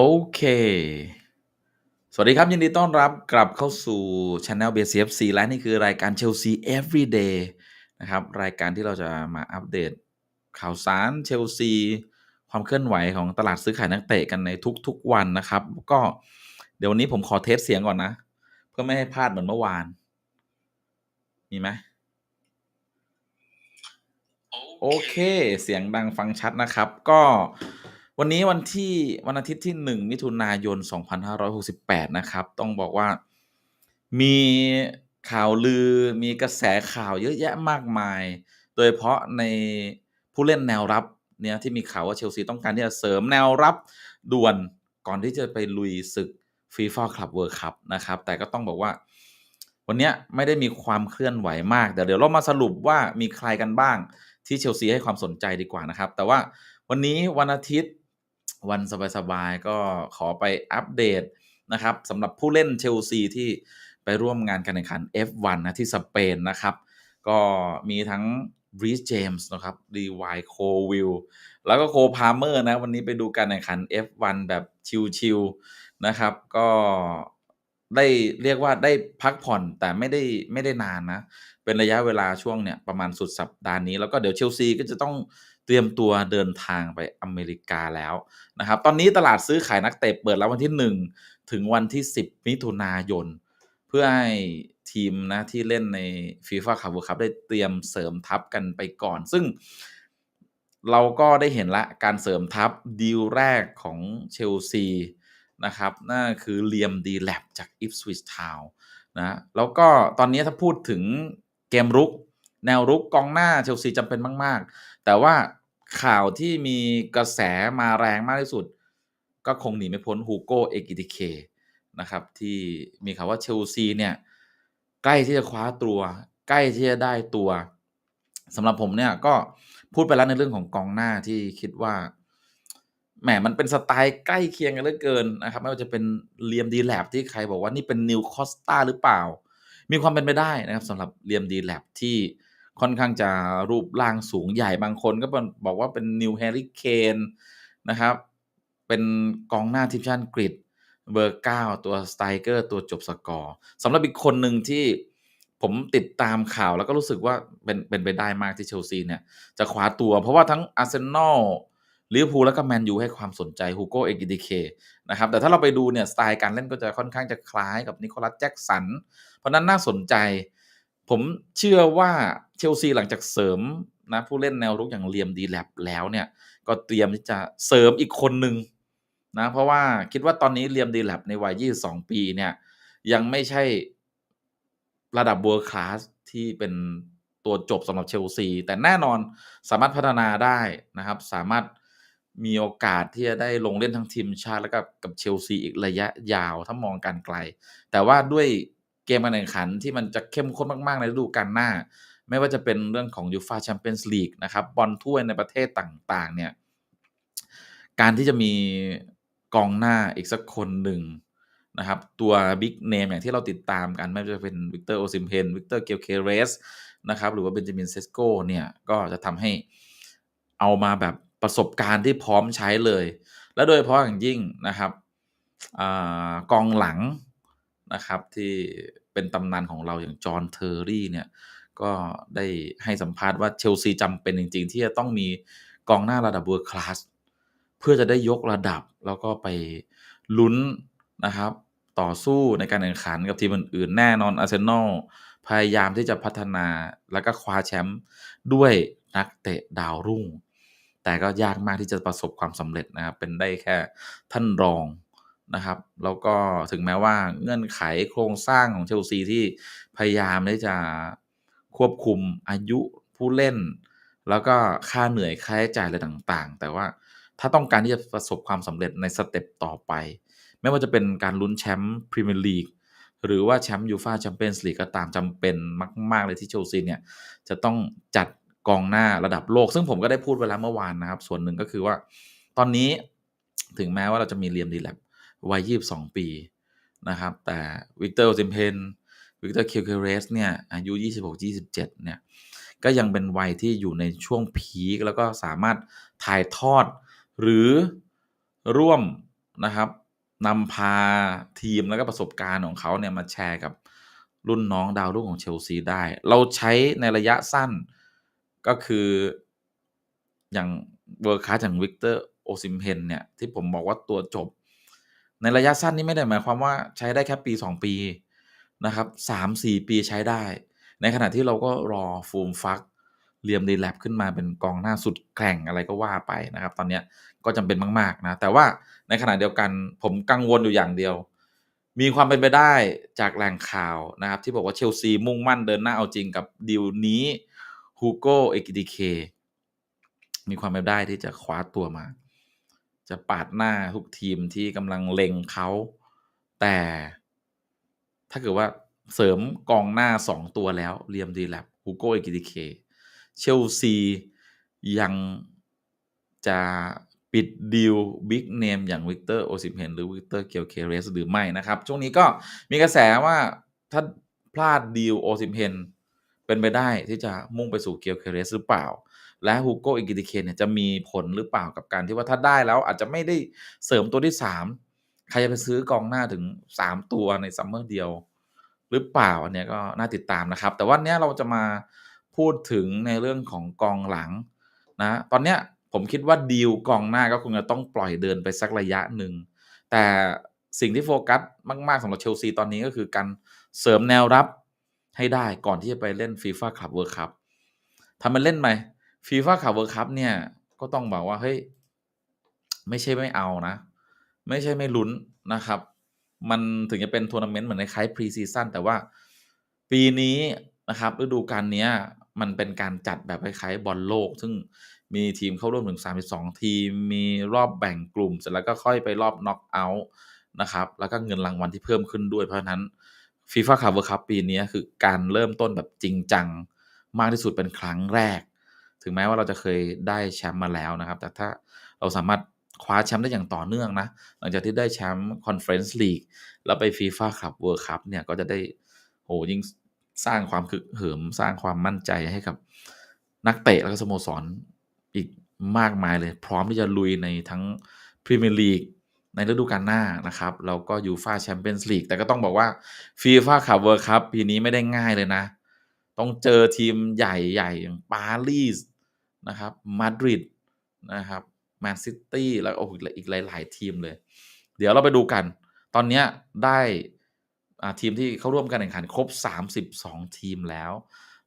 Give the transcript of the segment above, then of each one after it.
โอเค สวัสดีครับ ยินดีต้อนรับกลับเข้าสู่ Channel b a s CFC และนี่คือรายการ Chelsea Everyday นะครับ รายการที่เราจะมาอัปเดต ข่าวสารเชลซี ความเคลื่อนไหวของตลาดซื้อขายนักเตะกันในทุกๆวันนะครับ ก็เดี๋ยววันนี้ผมขอเทสเสียงก่อนนะ เพื่อไม่ให้พลาดเหมือนเมื่อวาน มีไหมโอเค เสียงดังฟังชัดนะครับ ก็ วันนี้วันที่วันอาทิตย์ที่ 1 มิถุนายน 2568 นะครับ ต้องบอกว่ามีข่าวลือมีกระแสข่าวเยอะแยะมากมาย โดยเฉพาะในผู้เล่นแนวรับเนี่ยที่มีข่าวว่าเชลซีต้องการที่จะเสริมแนวรับด่วนก่อนที่จะไปลุยศึก FIFA Club World Cup นะครับ แต่ก็ต้องบอกว่า วันนี้ไม่ได้มีความเคลื่อนไหวมากแต่เดี๋ยวเรามาสรุปว่ามีใครกันบ้างที่เชลซีให้ความสนใจดีกว่านะครับ แต่ว่าวันนี้วันอาทิตย์ วันสบายๆ ก็ขอไปอัปเดตนะครับสำหรับผู้เล่นเชลซีที่ไปร่วมงานการแข่งขัน F1 นะที่สเปนนะครับ ก็มีทั้งบรี c เจมส์นะครับดีวายโควิลแล้วก็โคพาเมอร์นะ วันนี้ไปดูการแข่งขัน F1 แบบชิวๆนะครับ ก็ ได้เรียกว่าได้พักผ่อนแต่ไม่ได้ไม่ได้นานนะ เป็นระยะเวลาช่วงเนี่ยประมาณสุดสัปดาห์นี้ แล้วก็เดี๋ยวเชลซีก็จะต้องเตรียมตัวเดินทางไปอเมริกาแล้วนะครับ ตอนนี้ตลาดซื้อขายนักเตะเปิดแล้ววันที่ 1 ถึงวันที่ 10 มิถุนายน เพื่อให้ทีมนะที่เล่นใน FIFA Cup World Cup ได้เตรียมเสริมทัพกันไปก่อน ซึ่งเราก็ได้เห็นละการเสริมทัพดีลแรกของเชลซี นะครับนั่นคือเลียมดีแลบจาก Ipswich Town นะแล้วก็ตอนนี้ถ้าพูดถึงเกมรุก แนวรุกกองหน้าเชลซีจำเป็นมาก ๆ แต่ว่าข่าวที่มีกระแสมาแรงมากที่สุด ก็คงหนีไม่พ้นฮูโกเอกิติเคนะครับ ที่มีข่าวว่าเชลซีเนี่ย ใกล้ที่จะคว้าตัว ใกล้ที่จะได้ตัวสำหรับผมเนี่ยก็พูดไปแล้วในเรื่องของกองหน้าที่คิดว่า แหมมันเป็นสไตล์ใกล้เคียงกันเหลือเกินนะครับ ไม่ว่าจะเป็นเลียมดีแลบที่ใครบอกว่านี่เป็นนิวคอสตาหรือเปล่า มีความเป็นไปได้นะครับสำหรับเลียมดีแลบที่ค่อนข้างจะรูปร่างสูงใหญ่บางคนก็บอกว่าเป็นนิวแฮร์รี่เคนนะครับ เป็นกองหน้าทีมชาติอังกฤษเบอร์9ตัวสไตเกอร์ตัวจบสกอร์สำหรับอีกคนหนึ่งที่ผมติดตามข่าวแล้วก็รู้สึกว่าเป็นเป็นไปได้มากที่เชลซีเนี่ย จะคว้าตัว เพราะว่าทั้งอาร์เซนอล ลิเวอร์พูลแล้วก็แมนยูให้ความสนใจฮูโกเอกิดิเคนะครับแต่ถ้าเราไปดูเนี่ยสไตล์การเล่นก็จะค่อนข้างจะคล้ายกับนิโคลัสแจ็กสัน เพราะนั้นน่าสนใจ ผมเชื่อว่าเชลซีหลังจากเสริมนะผู้เล่นแนวรุกอย่างเลียมดีแลบแล้วเนี่ยก็เตรียมที่จะเสริมอีกคนหนึ่งนะเพราะว่าคิดว่าตอนนี้เลียมดีแลบในวัย 22 ปีเนี่ยยังไม่ใช่ระดับ World Class ที่เป็นตัวจบสำหรับเชลซีแต่แน่นอนสามารถพัฒนาได้นะครับ สามารถ มีโอกาสที่จะได้ลงเล่นทั้งทีมชาติแล้วก็กับเชลซีอีกระยะยาวถ้ามองการไกล แต่ว่าด้วยเกมการแข่งขันที่มันจะเข้มข้นมาก ๆ ในฤดูกาลหน้า ไม่ว่าจะเป็นเรื่องของยูฟาแชมเปี้ยนส์ลีกนะครับบอลถ้วยในประเทศต่างๆ เนี่ยการที่จะมีกองหน้าอีกสักคนหนึ่งนะครับ ตัวบิ๊กเนมอย่างที่เราติดตามกัน ไม่ว่าจะเป็นวิกเตอร์โอซิมเพนวิกเตอร์เกลเคเรสนะครับหรือว่าเบนจามินเซสโกเนี่ย ก็จะทำให้เอามาแบบ ประสบการณ์ที่พร้อมใช้เลย และโดยเฉพาะอย่างยิ่งนะครับอกองหลังนะครับที่เป็นตำนานของเราอย่างจอห์นเทอร์รี่เนี่ยก็ได้ให้สัมภาษณ์ว่าเชลซีจำเป็นจริง ๆ ที่จะต้องมีกองหน้าระดับเวอร์คลาสเพื่อจะได้ยกระดับแล้วก็ไปลุ้นนะครับ ต่อสู้ในการแข่งขันกับทีมอื่นๆ แน่นอนอาร์เซนอลพยายามที่จะพัฒนาแล้วก็คว้าแชมป์ด้วยนักเตะดาวรุ่ง แต่ก็ยากมากที่จะประสบความสำเร็จนะครับ เป็นได้แค่ท่านรองนะครับ แล้วก็ถึงแม้ว่าเงื่อนไขโครงสร้างของเชลซีที่พยายามที่จะควบคุมอายุผู้เล่น แล้วก็ค่าเหนื่อยค่าใช้จ่ายอะไรต่างๆ แต่ว่าถ้าต้องการที่จะประสบความสำเร็จในสเต็ปต่อไป ไม่ว่าจะเป็นการลุ้นแชมป์พรีเมียร์ลีกหรือว่าแชมป์ยูฟาแชมเปี้ยนส์ลีกก็ตามจำเป็นมาก ๆ เลยที่เชลซีเนี่ย จะต้องจัด กองหน้าระดับโลก ซึ่งผมก็ได้พูดเวลาเมื่อวานนะครับ ส่วนหนึ่งก็คือว่า ตอนนี้ถึงแม้ว่าเราจะมีเลียมดีแลบวัย 22 ปีนะครับ แต่วิกเตอร์ซิมเพนวิกเตอร์คิวเคเรสเนี่ยอายุ 26-27 เนี่ยก็ยังเป็นวัยที่อยู่ในช่วงพีคแล้วก็สามารถถ่ายทอด หรือร่วมนะครับนำพาทีมแล้วก็ประสบการณ์ของเขาเนี่ยมาแชร์กับรุ่นน้องดาวรุ่งของเชลซีได้ เราใช้ในระยะสั้น ก็คือ อย่างเวอร์คัสอย่างวิกเตอร์โอซิมเฮนเนี่ย ที่ผมบอกว่าตัวจบ ในระยะสั้นนี่ไม่ได้หมายความว่าใช้ได้แค่ปี 2 ปีนะครับสามสี่ปีใช้ได้ ในขณะที่เราก็รอฟูมฟักเรียมดีแลบขึ้นมาเป็นกองหน้าสุดแข่งอะไรก็ว่าไปนะครับ ตอนนี้ก็จำเป็นมาก ๆ นะ แต่ว่าในขณะเดียวกันผมกังวลอยู่อย่างเดียว มีความเป็นไปได้จากแหล่งข่าวนะครับ ที่บอกว่าเชลซีมุ่งมั่นเดินหน้าเอาจริงกับดีลนี้ ฮูโกเอกิดิเคมีความเป็นไปได้ที่จะคว้าตัวมา จะปาดหน้าทุกทีมที่กำลังเล็งเขา แต่ถ้าเกิดว่าเสริมกองหน้า2ตัวแล้วเรียมดีแลบฮูโกเอกิดิเคเชลซียังจะปิดดีลบิ๊กเนมอย่างวิกเตอร์โอซิมเฮนหรือวิกเตอร์เกียวเคเรสหรือไม่นะครับ ช่วงนี้ก็มีกระแสว่าถ้าพลาดดีลโอซิมเฮน เป็นไปได้ที่จะมุ่งไปสู่เกียวเคเรสหรือเปล่า และฮูโกอิกิติเคนเนี่ยจะมีผลหรือเปล่ากับการที่ว่าถ้าได้แล้วอาจจะไม่ได้เสริมตัวที่ 3 ใครจะไปซื้อกองหน้าถึง 3 ตัวในซัมเมอร์เดียว หรือเปล่าอันนี้ก็น่าติดตามนะครับ แต่ว่าเนี้ยเราจะมาพูดถึงในเรื่องของกองหลังนะตอนเนี้ยผมคิดว่าดีลกองหน้าก็คงจะต้องปล่อยเดินไปสักระยะหนึ่งแต่สิ่งที่โฟกัสมาก ๆสำหรับเชลซีตอนนี้ก็คือการเสริมแนวรับ ให้ได้ก่อนที่จะไปเล่นฟีฟ่าคลับเวิร์คัพทำมันเล่นไหมฟีฟ่าคลับเวิร์คัพเนี่ยก็ต้องบอกว่าเฮ้ยไม่ใช่ไม่เอานะ ไม่ใช่ไม่ลุ้นนะครับ มันถึงจะเป็นทัวร์นาเมนต์เหมือนในคล้ายพรีซีซั่นแต่ว่าปีนี้นะครับฤดูกาลนี้มันเป็นการจัดแบบคล้ายๆบอลโลก ซึ่งมีทีมเข้าร่วมถึง 32 ทีม มีรอบแบ่งกลุ่ม เสร็จแล้วก็ค่อยไปรอบน็อกเอาท์นะครับ แล้วก็เงินรางวัลที่เพิ่มขึ้นด้วยเพราะนั้น ฟีฟ่าคัพเวิร์คัพปีนี้คือการเริ่มต้นแบบจริงจังมากที่สุดเป็นครั้งแรก ถึงแม้ว่าเราจะเคยได้แชมป์มาแล้วนะครับ แต่ถ้าเราสามารถคว้าแชมป์ได้อย่างต่อเนื่องนะ หลังจากที่ได้แชมป์คอนเฟอเรนซ์ลีกแล้วไปฟีฟ่าคัพเวิร์คัพเนี่ยก็จะได้โหยิ่งสร้างความคึกเหิมสร้างความมั่นใจให้กับนักเตะแล้วก็สโมสรอีกมากมายเลย พร้อมที่จะลุยในทั้งพรีเมียร์ลีก ในฤดูกาลหน้านะครับแล้วก็ยูฟาแชมเปี้ยนส์ลีกแต่ก็ต้องบอกว่าฟีฟ่าคัพเวิร์คัพปีนี้ไม่ได้ง่ายเลยนะ ต้องเจอทีมใหญ่ๆอย่างปารีสนะครับมาดริดนะครับแมนซิตี้แล้วโอ้อีกหลาย ๆ ทีมเลย เดี๋ยวเราไปดูกัน ตอนนี้ได้ทีมที่เข้าร่วมการแข่งขันครบ 32 ทีมแล้ว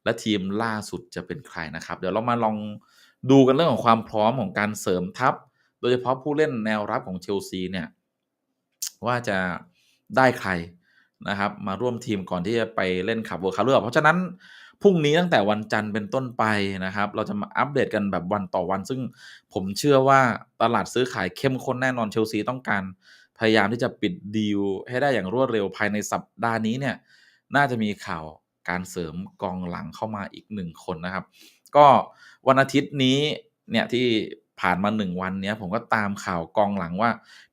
และทีมล่าสุดจะเป็นใครนะครับ เดี๋ยวเรามาลองดูกันเรื่องของความพร้อมของการเสริมทัพ โดยเฉพาะผู้เล่นแนวรับของเชลซีเนี่ย ว่าจะได้ใครนะครับ มาร่วมทีมก่อนที่จะไปเล่นขับเวิร์คคัพเลือเพราะฉะนั้นพรุ่งนี้ตั้งแต่วันจันทร์เป็นต้นไปนะครับ เราจะมาอัปเดตกันแบบวันต่อวัน ซึ่งผมเชื่อว่าตลาดซื้อขายเข้มข้นแน่นอนเชลซีต้องการพยายามที่จะปิดดีลให้ได้อย่างรวดเร็วภายในสัปดาห์นี้เนี่ย น่าจะมีข่าวการเสริมกองหลังเข้ามาอีกหนึ่งคนนะครับ ก็วันอาทิตย์นี้เนี่ยที่ ผ่านมาหนึ่งวันเนี้ยผมก็ตามข่าวกองหลังว่า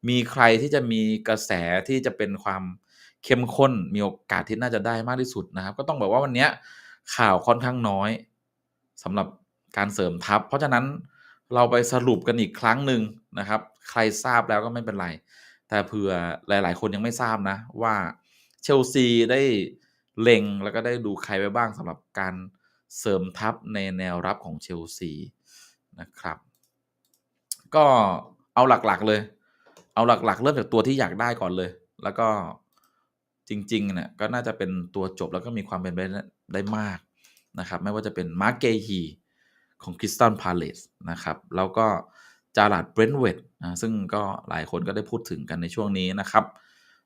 มีใครที่จะมีกระแสที่จะเป็นความเข้มข้นมีโอกาสที่น่าจะได้มากที่สุดนะครับ ก็ต้องบอกว่าวันนี้ข่าวค่อนข้างน้อยสำหรับการเสริมทัพ เพราะฉะนั้นเราไปสรุปกันอีกครั้งหนึ่งนะครับ ใครทราบแล้วก็ไม่เป็นไร แต่เผื่อหลาย ๆ คนยังไม่ทราบนะ ว่าเชลซีได้เล็งแล้วก็ได้ดูใครไปบ้างสำหรับการเสริมทัพในแนวรับของเชลซีนะครับ ก็เอาหลักๆเลย เอาหลักๆ เริ่มจากตัวที่อยากได้ก่อนเลย แล้วก็จริงๆเนี่ยก็น่าจะเป็นตัวจบแล้วก็มีความเป็นไปได้มากนะครับ ไม่ว่าจะเป็นมาร์เกฮีของคริสตันพาเลสนะครับ แล้วก็จาราดเบรนเวดนะซึ่งก็หลายคนก็ได้พูดถึงกันในช่วงนี้นะครับ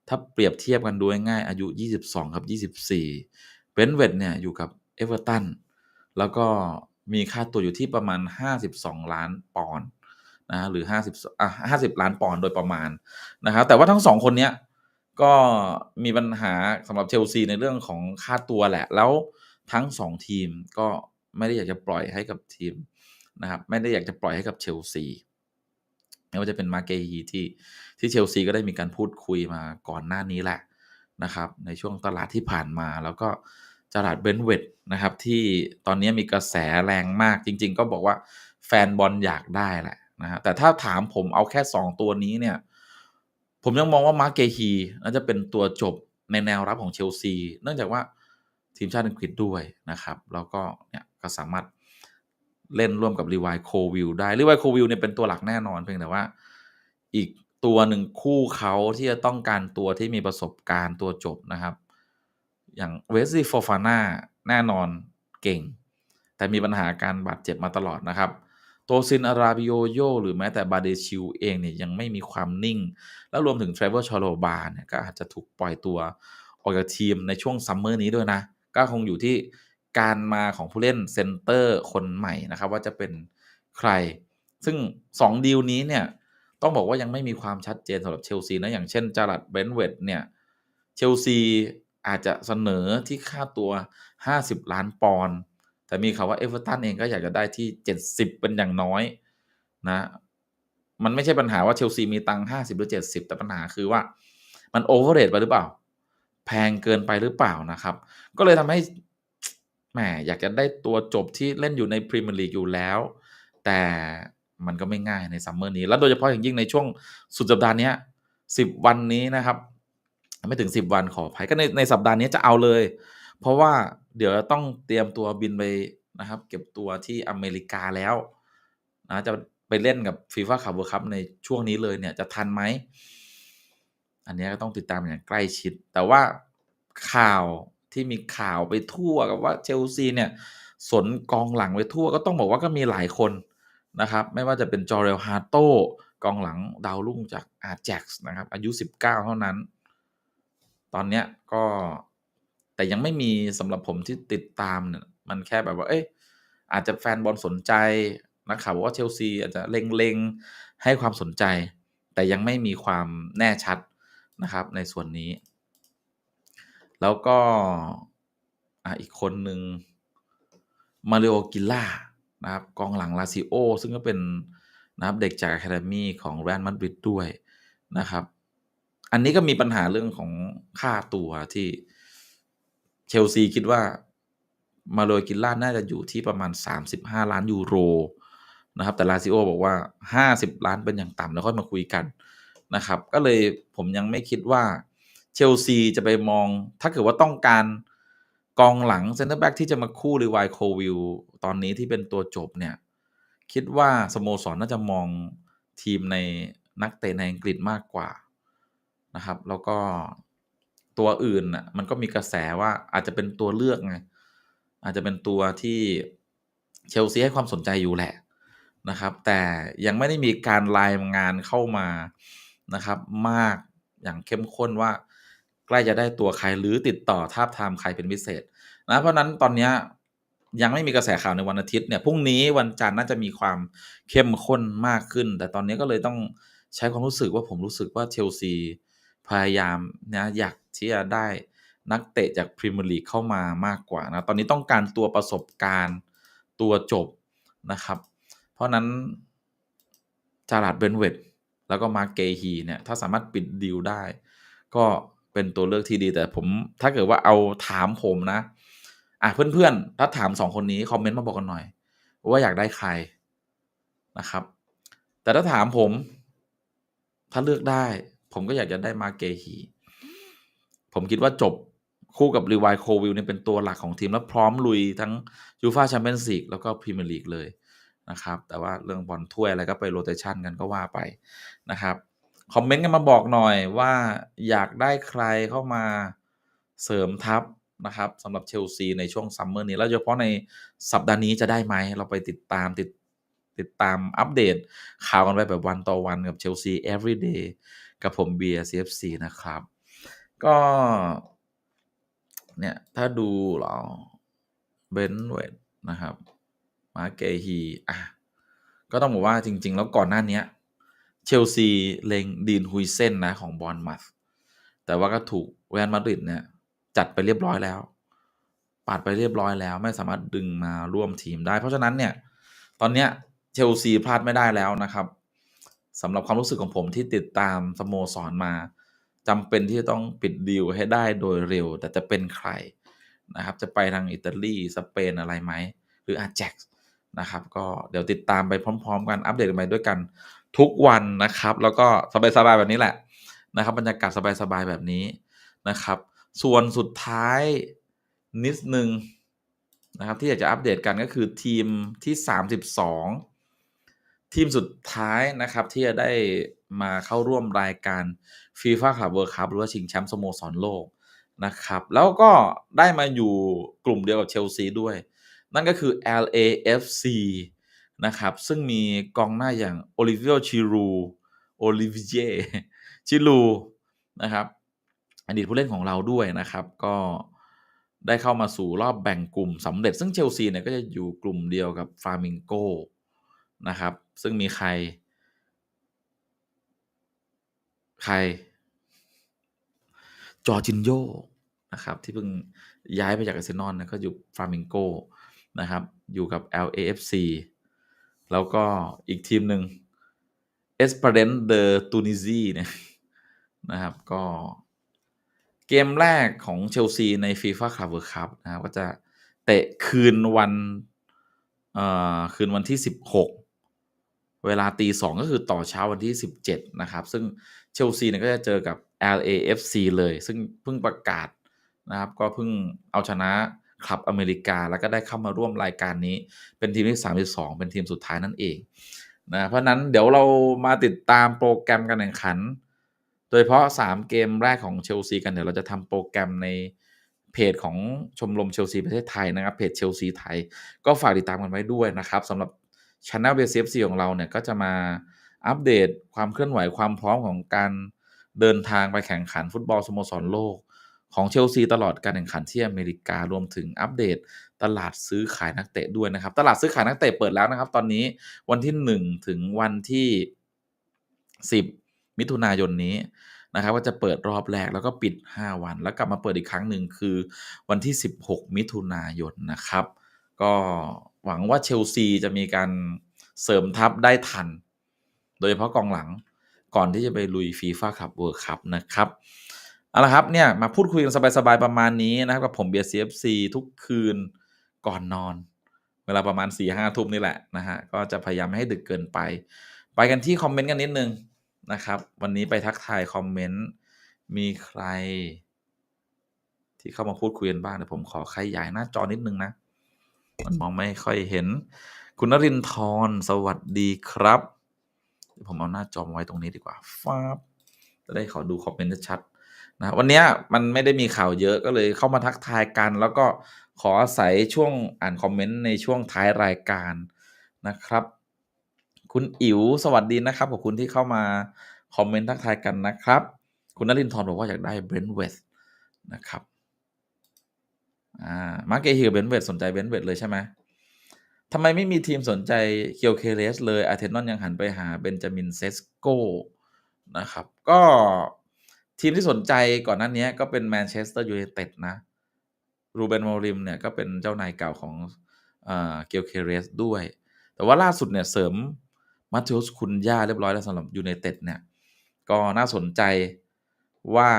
ถ้าเปรียบเทียบกันดูง่ายอายุ 22 ครับ 24เบรนเวดเนี่ยอยู่กับเอเวอร์ตันแล้วก็มีค่าตัวอยู่ที่ประมาณ 52 ล้านปอนด์ นะหรือ50อะ50ล้านปอนด์โดยประมาณนะครับแต่ว่าทั้งสองคนเนี้ยก็มีปัญหาสำหรับเชลซีในเรื่องของค่าตัวแหละ แล้วทั้ง2ทีมก็ไม่ได้อยากจะปล่อยให้กับทีมนะครับ ไม่ได้อยากจะปล่อยให้กับเชลซีไม่ว่าจะเป็นมาเกฮีที่ที่เชลซีก็ได้มีการพูดคุยมาก่อนหน้านี้แหละนะครับ ในช่วงตลาดที่ผ่านมาแล้วก็จลาดเบนเวดนะครับ ที่ตอนนี้มีกระแสแรงมากจริง ๆ ก็บอกว่าแฟนบอลอยากได้แหละ นะฮะแต่ถ้าถามผมเอาแค่ 2 ตัวนี้เนี่ย ผมยังมองว่ามาร์เกฮีน่าจะเป็นตัวจบในแนวรับของเชลซี เนื่องจากว่าทีมชาติอังกฤษด้วยนะครับ แล้วก็เนี่ยก็สามารถเล่นร่วมกับรีวายโควิลได้รีวายโควิลเนี่ยเป็นตัวหลักแน่นอนเพียงแต่ว่า อีกตัวหนึ่งคู่เขาที่จะต้องการตัวที่มีประสบการณ์ตัวจบนะครับ อย่างเวสซี่ฟอร์ฟาน่าแน่นอนเก่ง แต่มีปัญหาการบาดเจ็บมาตลอดนะครับ ซินอาราบิโยโยหรือแม้แต่บาเดชิลเองเนี่ยยังไม่มีความนิ่ง แล้วรวมถึงเทรเวอร์ชอโลบาเนี่ยก็อาจจะถูกปล่อยตัวออกจากทีมในช่วงซัมเมอร์นี้ด้วยนะ ก็คงอยู่ที่การมาของผู้เล่นเซนเตอร์คนใหม่นะครับ ว่าจะเป็นใคร ซึ่ง 2 ดีลนี้เนี่ย ต้องบอกว่ายังไม่มีความชัดเจนสำหรับเชลซีนะ อย่างเช่นจารัดเบนเวดเนี่ย เชลซีอาจจะเสนอที่ค่าตัว 50 ล้านปอนด์ แต่มีข่าวว่าเอเวอร์ตันเองก็อยากจะได้ที่ 70 เป็นอย่างน้อยนะ มันไม่ใช่ปัญหาว่าเชลซีมีตังค์50หรือ70แต่ปัญหาคือว่า มันโอเวอร์เรทไปหรือเปล่า แพงเกินไปหรือเปล่านะครับ ก็เลยทำให้แหมอยากจะได้ตัวจบที่เล่นอยู่ในพรีเมียร์ลีกอยู่แล้ว แต่มันก็ไม่ง่ายในซัมเมอร์นี้ แล้วโดยเฉพาะอย่างยิ่งในช่วงสุดสัปดาห์นี้10วันนี้นะครับ ไม่ถึง10วันขออภัยก็ในในสัปดาห์นี้จะเอาเลย เพราะว่า เดี๋ยวต้องเตรียมตัวบินไปนะครับ เก็บตัวที่อเมริกาแล้วนะจะไปเล่นกับฟีฟ่าคัพเวิร์คัพในช่วงนี้เลยเนี่ยจะทันไหม อันนี้ก็ต้องติดตามอย่างใกล้ชิด แต่ว่าข่าวที่มีข่าวไปทั่วกับว่าเชลซีเนี่ย สนกองหลังไปทั่วก็ต้องบอกว่าก็มีหลายคนนะครับ ไม่ว่าจะเป็นจอร์เรลฮาโตกองหลังดาวรุ่งจากอาแจ็กส์นะครับ อายุ 19 เท่านั้น ตอนเนี้ยก็ แต่ยังไม่มีสำหรับผมที่ติดตามเนี่ยมันแค่แบบว่า เอ้ยอาจจะแฟนบอลสนใจนักข่าวบอกว่าเชลซีอาจจะเล็งๆให้ความสนใจ แต่ยังไม่มีความแน่ชัดนะครับในส่วนนี้ แล้วก็อะอีกคนหนึ่งมาริโอกิล่านะครับกองหลังลาซิโอ ซึ่งก็เป็นนะครับเด็กจากอะคาเดมีของแรอัลมาดริดด้วยนะครับ อันนี้ก็มีปัญหาเรื่องของค่าตัวที่ ชลซีคิดว่ามาโรยกิลล่าน่าจะอยู่ที่ประมาณ 35 ล้านยูโรนะครับแต่ลาซิโอบอกว่า 50 ล้านเป็นอย่างต่ำแล้วค่อยมาคุยกันนะครับ ก็เลยผมยังไม่คิดว่าเชลซีจะไปมอง ถ้าเกิดว่าต้องการกองหลังเซนเตอร์แบ็กที่จะมาคู่รีวายโควิลตอนนี้ที่เป็นตัวจบเนี่ย คิดว่าสโมสรน่าจะมองทีมในนักเตะในอังกฤษมากกว่านะครับ แล้วก็ ตัวอื่นอะมันก็มีกระแสว่าอาจจะเป็นตัวเลือกไงอาจจะเป็นตัวที่เชลซีให้ความสนใจอยู่แหละนะครับ แต่ยังไม่ได้มีการรายงานเข้ามานะครับ มากอย่างเข้มข้นว่า ใกล้จะได้ตัวใครหรือติดต่อทาบทามใครเป็นพิเศษนะเพราะนั้นตอนนี้ยังไม่มีกระแสข่าวในวันอาทิตย์เนี่ยพรุ่งนี้วันจันทร์น่าจะมีความเข้มข้นมากขึ้น แต่ตอนนี้ก็เลยต้องใช้ความรู้สึกว่าผมรู้สึกว่าเชลซี พยายามนะอยากที่จะได้นักเตะจากพรีเมียร์ลีกเข้ามามากกว่านะ ตอนนี้ต้องการตัวประสบการณ์ตัวจบนะครับ เพราะนั้นจาราดเบนเวดแล้วก็มาเกฮีเนี่ย ถ้าสามารถปิดดีลได้ ก็เป็นตัวเลือกที่ดีแต่ผมถ้าเกิดว่าเอาถามผมนะ อะเพื่อนๆ ถ้าถามสองคนนี้ คอมเมนต์มาบอกกันหน่อย ว่าอยากได้ใครนะครับ แต่ถ้าถามผม ถ้าเลือกได้ ผมก็อยากจะได้มาเกฮี ผมคิดว่าจบคู่กับรีวายโควิลเนี่ยเป็นตัวหลักของทีม แล้วพร้อมลุยทั้งยูฟาแชมเปี้ยนส์ลีกแล้วก็พรีเมียร์ลีกเลยนะครับ แต่ว่าเรื่องบอลถ้วยอะไรก็ไปโรเตชันกันก็ว่าไปนะครับ คอมเมนต์กันมาบอกหน่อยว่าอยากได้ใครเข้ามาเสริมทัพนะครับสำหรับเชลซีในช่วงซัมเมอร์นี้ แล้วเฉพาะในสัปดาห์นี้จะได้ไหม เราไปติดตามติดติดตามอัปเดตข่าวกันไปแบบวันต่อวันกับเชลซี everyday กับผมเบียร์ CFC นะครับ ก็ เนี่ย ถ้าดูเหรอเบนเวดนะครับ มาเกฮีอะ ก็ต้องบอกว่าจริง ๆ แล้วก่อนหน้านี้เชลซีเลงดีนฮุยเซนนะของบอลมัสแต่ว่าก็ถูกแวนมาดริดเนี่ยจัดไปเรียบร้อยแล้ว ปาดไปเรียบร้อยแล้ว ไม่สามารถดึงมาร่วมทีมได้ เพราะฉะนั้นเนี่ย ตอนเนี้ยเชลซีพลาดไม่ได้แล้วนะครับ สำหรับความรู้สึกของผมที่ติดตามสโมสรมาจำเป็นที่จะต้องปิดดีลให้ได้โดยเร็ว แต่จะเป็นใครนะครับ จะไปทางอิตาลีสเปนอะไรไหม หรืออาแจ็กนะครับ ก็เดี๋ยวติดตามไปพร้อม ๆ กันอัปเดตกันไปด้วยกันทุกวันนะครับ แล้วก็สบายๆแบบนี้แหละนะครับบรรยากาศสบายๆแบบนี้นะครับ ส่วนสุดท้ายนิดหนึ่งนะครับ ที่อยากจะอัปเดตกันก็คือทีมที่ 32 ทีมสุดท้ายนะครับที่จะได้มาเข้าร่วมรายการ FIFA Club World Cup หรือว่าชิงแชมป์สโมสรโลกนะครับ แล้วก็ได้มาอยู่กลุ่มเดียวกับเชลซีด้วย นั่นก็คือ LAFC นะครับ ซึ่งมีกองหน้าอย่าง Olivier Giroud Olivier Giroud นะครับอดีตผู้เล่นของเราด้วยนะครับ ก็ได้เข้ามาสู่รอบแบ่งกลุ่มสำเร็จ ซึ่งเชลซีเนี่ยก็จะอยู่กลุ่มเดียวกับฟาร์มิงโก นะครับ ซึ่งมีใคร ใคร จอจินโยนะครับ ที่เพิ่งย้ายไปจากอาร์เซนอลนะก็อยู่ฟาร์มิงโกนะครับ อยู่กับ LAFC แล้วก็อีกทีมหนึ่ง Esperance de Tunisie เนี่ยนะครับก็เกมแรกของเชลซีใน FIFA Club World Cup นะครับก็จะเตะคืนวัน เอ่อ คืนวันที่16 เวลาตีสองก็คือต่อเช้าวันที่ 17 นะครับ ซึ่งเชลซีเนี่ยก็จะเจอกับ LAFC เลย ซึ่งเพิ่งประกาศนะครับ ก็เพิ่งเอาชนะคลับอเมริกา แล้วก็ได้เข้ามาร่วมรายการนี้ เป็นทีมที่ 32 เป็นทีมสุดท้ายนั่นเองนะเพราะนั้นเดี๋ยวเรามาติดตามโปรแกรมการแข่งขัน โดยเฉพาะ 3 เกมแรกของเชลซีกันเดี๋ยวเราจะทำโปรแกรมในเพจของชมรมเชลซีประเทศไทยนะครับเพจเชลซีไทย ก็ฝากติดตามกันไว้ด้วยนะครับสำหรับ ช anel BCFC ของเราเนี่ยก็จะมาอัปเดตความเคลื่อนไหวความพร้อมของการเดินทางไปแข่งขันฟุตบอลสโมสรโลก ของเชลซีตลอดการแข่งขันที่อเมริการวมถึงอัปเดตตลาดซื้อขายนักเตะด้วยนะครับ ตลาดซื้อขายนักเตะเปิดแล้วนะครับ ตอนนี้วันที่ 1 ถึงวันที่ 10 มิถุนายนนี้นะครับก็จะเปิดรอบแรกแล้วก็ปิด 5 วัน แล้วกลับมาเปิดอีกครั้งหนึ่งคือวันที่ 16 มิถุนายนนะครับ ก็หวังว่าเชลซีจะมีการเสริมทัพได้ทัน โดยเฉพาะกองหลังก่อนที่จะไปลุยฟีฟ่าคัพเวิร์คัพนะครับเอาละครับเนี่ยมาพูดคุยกันสบายๆประมาณนี้นะครับกับผมเบียร์ซีเอฟซีทุกคืนก่อนนอน เวลาประมาณ4ี่ห้าทุ่มนี่แหละนะฮะก็จะพยายามไม่ให้ดึกเกินไป ไปกันที่คอมเมนต์กันนิดนึงนะครับ วันนี้ไปทักทายคอมเมนต์มีใคร ที่เข้ามาพูดคุยกันบ้างเดี๋ยวผมขอขยายหน้าจอนิดนึงนะ มันมองไม่ค่อยเห็น คุณนรินทร์สวัสดีครับ ผมเอาหน้าจอมาไว้ตรงนี้ดีกว่าฟ้าบจะได้ขอดูคอมเมนต์ชัดนะวันนี้มันไม่ได้มีข่าวเยอะก็เลยเข้ามาทักทายกัน แล้วก็ขออาศัยช่วงอ่านคอมเมนต์ในช่วงท้ายรายการนะครับ คุณอิ๋วสวัสดีนะครับขอบคุณที่เข้ามาคอมเมนต์ทักทายกันนะครับ คุณนรินทร์บอกว่าอยากได้เบรนท์เวสนะครับ อ่ามาร์เกฮิลเบนเวดสนใจเบนเวดเลยใช่ไหมทำไมไม่มีทีมสนใจเคียวเคเลสเลยอาร์เทนอนยังหันไปหาเบนจามินเซสโกนะครับ ก็ทีมที่สนใจก่อนหน้านี้ก็เป็นแมนเชสเตอร์ยูไนเต็ดนะรูเบนโมริมเนี่ยก็เป็นเจ้านายเก่าของเกียวเคเรสด้วย แต่ว่าล่าสุดเนี่ยเสริมมาเทอสคุนย่าเรียบร้อยแล้วสำหรับยูไนเต็ดเนี่ย ก็น่าสนใจว่า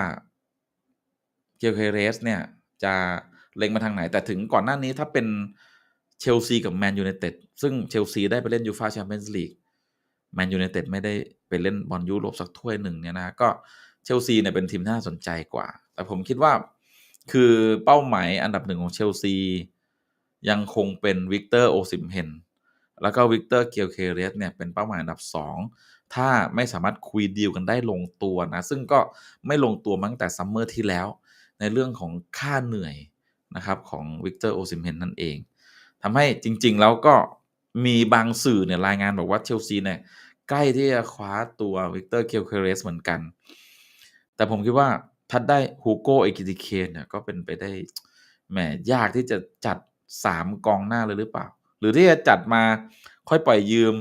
เกียวเคเรสเนี่ยจะ เล็งมาทางไหน แต่ถึงก่อนหน้านี้ถ้าเป็นเชลซีกับแมนยูไนเต็ดซึ่งเชลซีได้ไปเล่นยูฟาแชมเปี้ยนส์ลีกแมนยูไนเต็ดไม่ได้ไปเล่นบอลยุโรปสักถ้วยหนึ่งเนี่ยนะก็เชลซีเนี่ยเป็นทีมที่น่าสนใจกว่า แต่ผมคิดว่าคือเป้าหมายอันดับหนึ่งของเชลซี ยังคงเป็นวิกเตอร์โอซิมเฮนแล้วก็วิกเตอร์เกียวเคเรสเนี่ยเป็นเป้าหมายอันดับ 2 ถ้าไม่สามารถคุยดีลกันได้ลงตัวนะ ซึ่งก็ไม่ลงตัวมาตั้งแต่ซัมเมอร์ที่แล้ว ในเรื่องของค่าเหนื่อย นะครับของวิกเตอร์โอซิมเฮนนั่นเองทำให้จริง ๆ แล้วก็มีบางสื่อเนี่ยรายงานบอกว่าเชลซีเนี่ยใกล้ที่จะคว้าตัววิกเตอร์เคลเคเรสเหมือนกัน แต่ผมคิดว่าถ้าได้ฮูโกเอกิติเคนเนี่ยก็เป็นไปได้แหมยากที่จะจัด 3 กองหน้าเลยหรือเปล่า หรือที่จะจัดมาค่อยปล่อยยืม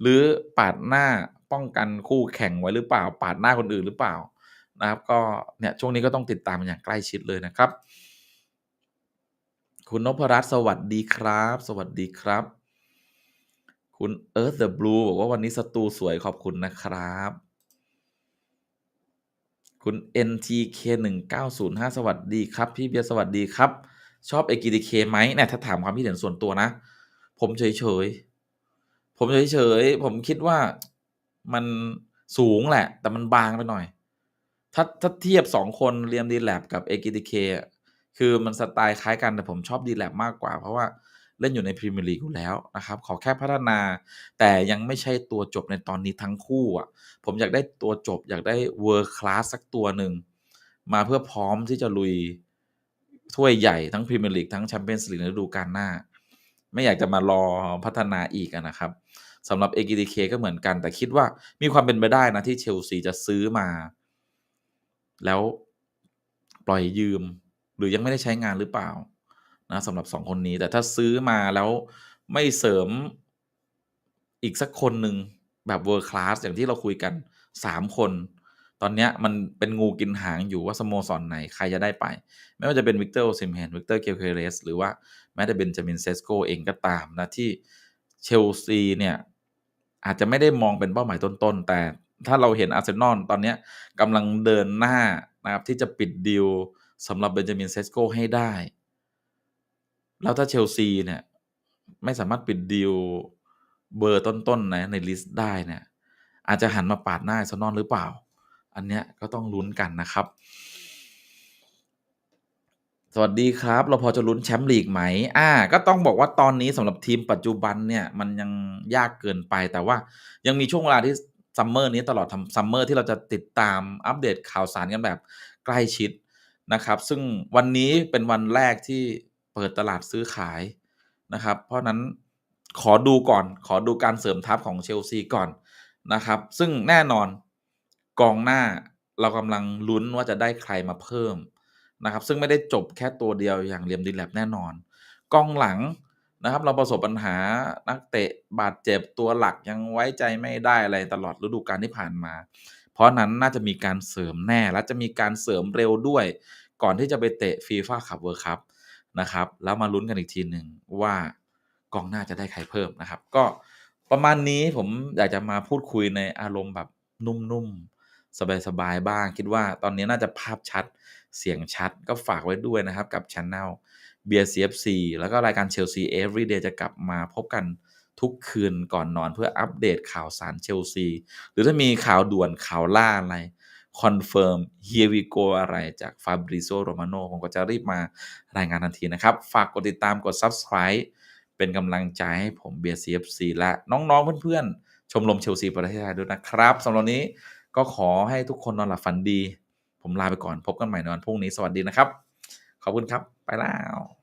หรือปาดหน้าป้องกันคู่แข่งไว้หรือเปล่า ปาดหน้าคนอื่นหรือเปล่านะครับ ก็เนี่ยช่วงนี้ก็ต้องติดตามอย่างใกล้ชิดเลยนะครับ คุณนพรัตน์สวัสดีครับ สวัสดีครับ คุณ Earth the Blue บอกว่าวันนี้สตูสวยขอบคุณนะครับ คุณ NTK 1905สวัสดีครับ พี่เบียร์สวัสดีครับ ชอบ AGDK ไหมเนี่ยถ้าถามความคิดเห็นส่วนตัวนะ ผมเฉยๆ ผมเฉยๆ ผมคิดว่ามันสูงแหละ แต่มันบางไปหน่อย ถ้าถ้าเทียบ2คนเรียม Delap กับ Ekitike อะ คือมันสไตล์คล้ายกันแต่ผมชอบ Delap มากกว่า เพราะว่าเล่นอยู่ในพรีเมียร์ลีกอยู่แล้วนะครับ ขอแค่พัฒนา แต่ยังไม่ใช่ตัวจบในตอนนี้ทั้งคู่อะ ผมอยากได้ตัวจบ อยากได้ World Class สักตัวหนึ่ง มาเพื่อพร้อมที่จะลุยถ้วยใหญ่ทั้งพรีเมียร์ลีกทั้งแชมเปี้ยนส์ลีกในฤดูกาลหน้า ไม่อยากจะมารอพัฒนาอีกนะครับสำหรับ Ekitike ก็เหมือนกัน แต่คิดว่ามีความเป็นไปได้นะที่เชลซีจะซื้อมา แล้วปล่อยยืม หรือยังไม่ได้ใช้งานหรือเปล่านะสำหรับ2คนนี้แต่ถ้าซื้อมาแล้วไม่เสริมอีกสักคนหนึ่งแบบ World Class อย่างที่เราคุยกัน3คน ตอนนี้มันเป็นงูกินหางอยู่ว่าสโมสรไหนใครจะได้ไป ไม่ว่าจะเป็น Victor Osimhen Victor Gyökeres หรือว่าแม้แต่ Benjamin Sesko เองก็ตามนะที่เชลซีเนี่ยอาจจะไม่ได้มองเป็นเป้าหมายต้นๆ แต่ถ้าเราเห็นอาร์เซนอลตอนนี้กำลังเดินหน้านะครับที่จะปิดดีล สำหรับ Benjamin Sesko ให้ได้ แล้วถ้าเชลซีเนี่ย ไม่สามารถปิดดีลเบอร์ต้นๆนะในลิสต์ได้เนี่ย อาจจะหันมาปาดหน้าอาร์เซนอลหรือเปล่า อันเนี้ยก็ต้องลุ้นกันนะครับ สวัสดีครับ เราพอจะลุ้นแชมป์ลีกไหม อ่า ก็ต้องบอกว่าตอนนี้สำหรับทีมปัจจุบันเนี่ย มันยังยากเกินไปแต่ว่ายังมีช่วงเวลาที่ซัมเมอร์นี้ตลอดทำซัมเมอร์ที่เราจะติดตามอัปเดตข่าวสารกันแบบใกล้ชิด นะครับ ซึ่งวันนี้เป็นวันแรกที่เปิดตลาดซื้อขายนะครับ เพราะนั้นขอดูก่อน ขอดูการเสริมทัพของเชลซีก่อนนะครับ ซึ่งแน่นอนกองหน้าเรากำลังลุ้นว่าจะได้ใครมาเพิ่มนะครับ ซึ่งไม่ได้จบแค่ตัวเดียวอย่าง Liam Delap แน่นอน กองหลังนะครับ เราประสบปัญหานักเตะบาดเจ็บตัวหลักยังไว้ใจไม่ได้อะไรตลอดฤดูกาลที่ผ่านมา เพราะนั้นน่าจะมีการเสริมแน่และจะมีการเสริมเร็วด้วย ก่อนที่จะไปเตะ FIFA Club World Cup นะครับ แล้วมาลุ้นกันอีกทีหนึ่งว่ากองหน้าจะได้ใครเพิ่มนะครับ ก็ประมาณนี้ผมอยากจะมาพูดคุยในอารมณ์แบบนุ่มๆ สบายๆ บ้าง คิดว่าตอนนี้น่าจะภาพชัดเสียงชัดก็ฝากไว้ด้วยนะครับกับ Channel Beer CFC แล้วก็รายการ Chelsea Everyday จะกลับมาพบกัน ทุกคืนก่อนนอนเพื่ออัปเดตข่าวสารเชลซี หรือถ้ามีข่าวด่วนข่าวล่าอะไรคอนเฟิร์ม Here we go อะไรจาก Fabrizio Romano ผมก็จะรีบมารายงานทันทีนะครับ ฝากกดติดตามกด Subscribe เป็นกำลังใจให้ผม Beer CFC และน้องๆเพื่อนๆ ชมรมเชลซีประเทศไทยด้วยนะครับสำหรับนนี้ก็ขอให้ทุกคนนอนหลับฝันดี ผมลาไปก่อนพบกันใหม่ในวันพรุ่งนี้สวัสดีนะครับ ขอบคุณครับ ไปแล้ว